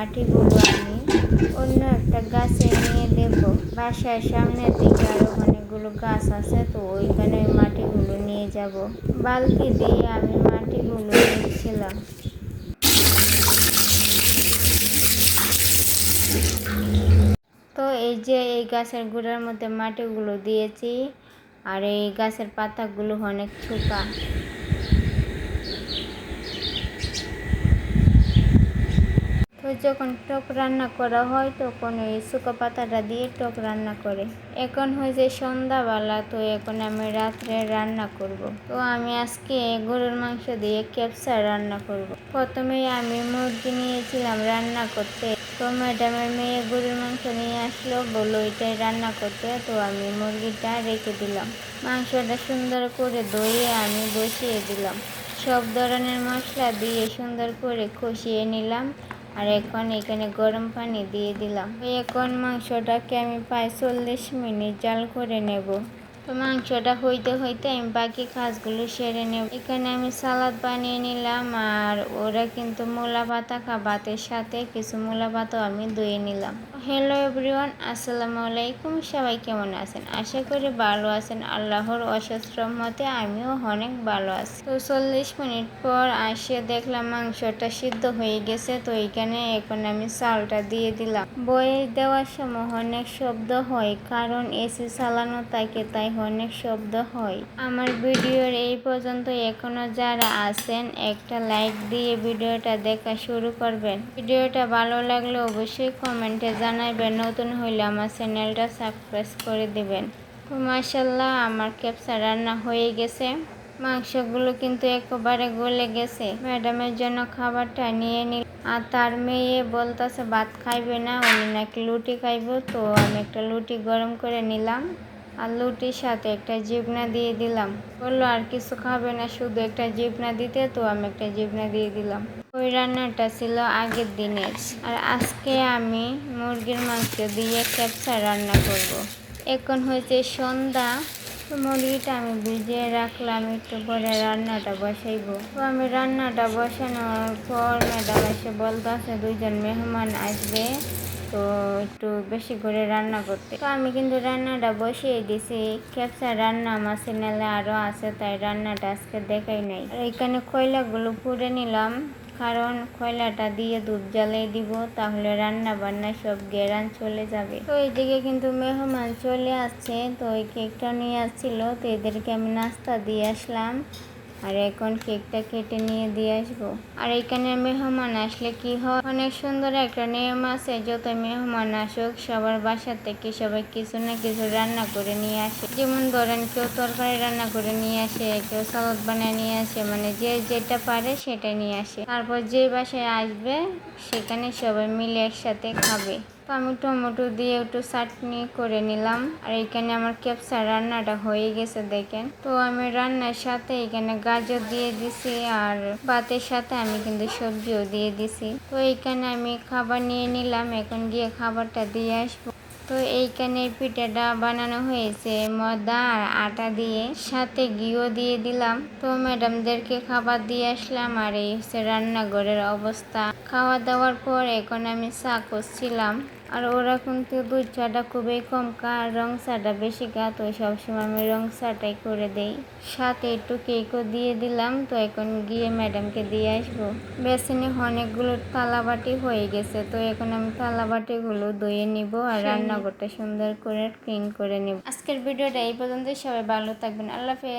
মাটিগুলো আমি। অন্য একটা গাছে নিয়ে দেব বাসার সামনের দিকে আরও অনেকগুলো গাছ আছে, তো ওইখানে ওই মাটিগুলো নিয়ে যাব। বালতি দিয়ে আমি মাটিগুলো নিচ্ছিলাম। তো এই যে এই গাছের গুঁড়ার মধ্যে মাটিগুলো দিয়েছি, আর এই গাছের পাতাগুলো অনেক ছোকা যখন টক রান্না করা হয়, তখন ওই শুকো পাতাটা দিয়ে টক রান্না করে। এখন হয়েছে সন্ধ্যাবেলা, তো এখন আমি রাত্রে রান্না করব। তো আমি আজকে গরুর মাংস দিয়ে ক্যাপসা রান্না করব। প্রথমে আমি মুরগি নিয়েছিলাম রান্না করতে। তো ম্যাডামের মেয়ে গরুর মাংস নিয়ে আসলো, বলল এটাই রান্না করতে। তো আমি মুরগিটা রেখে দিলাম। মাংসটা সুন্দর করে ধুয়ে আমি বসিয়ে দিলাম। সব ধরনের মশলা দিয়ে সুন্দর করে কষিয়ে নিলাম। আর এখন এখানে গরম পানি দিয়ে দিলাম। এখন মাংসটাকে আমি প্রায় চল্লিশ মিনিট জাল করে নেব। তো মাংসটা হইতে হইতে আমি বাকি কাজগুলো সেরে নেব। এখানে আমি সালাদ বানিয়ে নিলাম আর ওরা কিন্তু মূলা পাতা খা, ভাতের সাথে কিছু মূলা পাতাও আমি ধুয়ে নিলাম। হ্যালো এভরিওয়ান আসসালামু আলাইকুম। সবাই কেমন আছেন? আশা করি ভালো আছেন। আল্লাহর অশেষ মতে আমিও অনেক ভালো আছি। তো চল্লিশ মিনিট পর আসে দেখলাম মাংসটা সিদ্ধ হয়ে গেছে, তো এখানে এখন আমি চালটা দিয়ে দিলাম। বয়ে দেওয়ার সময় অনেক শব্দ হয়, কারণ এসি চালানো থাকে, তাই অনেক শব্দ হয়। আমার ভিডিওর এই পর্যন্ত। এখনও যারা আছেন, একটা লাইক দিয়ে ভিডিওটা দেখা শুরু করবেন। ভিডিওটা ভালো লাগলে অবশ্যই কমেন্টে জানাবেন। নতুন হইলে আমার চ্যানেলটা সাবস্ক্রাইব করে দিবেন। তো মাসাল্লাহ আমার ক্যাপসা রান্না হয়ে গেছে। মাংসগুলো কিন্তু একেবারে গলে গেছে। ম্যাডামের জন্য খাবারটা নিয়ে নিল। আর তার মেয়ে বলতেছে, ভাত খাইবে না উনি নাকি লুটি খাইব। তো আমি একটা লুটি গরম করে নিলাম। আর লুটির সাথে একটা জিবনা দিয়ে দিলাম। বলল, আর কিছু খাবে না, শুধু একটা জিবনা দিতে তো আমি একটা জিবনা দিয়ে দিলাম। ওই রান্নাটা ছিল আগের দিনের। আর আজকে আমি মুরগির মাংস দিয়ে ক্যাপসা রান্না করব। এখন হয়েছে সন্ধ্যা। মুরগিটা আমি ভিজিয়ে রাখলাম, একটু পরে রান্নাটা বসাইবো। তো আমি রান্নাটা বসানোর পর ম্যাডাম এসে বলতেছে, দুইজন মেহমান আসবে। তো একটু বেশি করে রান্না করতে। তো আমি কিন্তু রান্নাটা বসিয়ে দিছি। ক্যাপসা রান্না আমার চ্যানেলে আরও আছে, তাই রান্নাটা আজকে দেখাই নাই। আর এখানে কয়লাগুলো পুড়ে নিলাম, কারণ কয়লাটা দিয়ে দুধ জ্বালিয়ে দিব, তাহলে রান্না বান্না সব গেরান চলে যাবে। তো এইদিকে কিন্তু মেহমান চলে আসছে, তো ওই কেকটা নিয়ে আসছিল, তো এদেরকে আমি নাস্তা দিয়ে আসলাম। আর এখন কেকটা কেটে নিয়ে দিয়ে আসব। আর এখানে মেহমান আসলে কি হয়? অনেক সুন্দর একটা নিয়ম আছে, যত মেহমান আসুক, সবার বাসা থেকে সবাই কিছু না কিছু রান্না করে নিয়ে আসে। যেমন ধরেন কেউ তরকারি রান্না করে নিয়ে আসে, কেউ সালাদ বানিয়ে নিয়ে আসে মানে যে যেটা পারে সেটা নিয়ে আসে। তারপর যে বাসায় আসবে, সেখানে সবাই মিলে একসাথে খাবে। তো আমি টমেটো দিয়ে একটু চাটনি করে নিলাম। আর এখানে আমার ক্যাপসা রান্নাটা হয়ে গেছে দেখেন। তো আমি রান্নার সাথে এখানে গাজর দিয়ে দিছি আর ভাতের সাথে আমি কিন্তু সবজিও দিয়ে দিছি। তো এখানে আমি খাবার নিয়ে নিলাম। এখন গিয়ে খাবারটা দিয়ে আসব। তো এইখানে পিঠাটা বানানো হয়েছে। ময়দা আর আটা দিয়ে সাথে ঘিও দিয়ে দিলাম। তো ম্যাডামদেরকে খাবার দিয়ে আসলাম আর এই হচ্ছে রান্নাঘরের অবস্থা। খাওয়া দাওয়ার পর এখন আমি চা করছিলাম। আর ওরা কিন্তু দুধ চাটা খুবই কম খা আর রং চাটা বেশি খা তো সবসময় আমি রং চাটাই করে দেই। সাথে একটু কেকও দিয়ে দিলাম তো এখন গিয়ে ম্যাডামকে দিয়ে আসব। বেসিনে অনেকগুলো থালাবাটি হয়ে গেছে তো এখন আমি থালাবাটিগুলো ধুয়ে নিব আর রান্নাঘরটা সুন্দর করে ক্লিন করে নিব। আজকের ভিডিওটা এই পর্যন্ত সবাই ভালো থাকবেন আল্লাহ হাফেজ।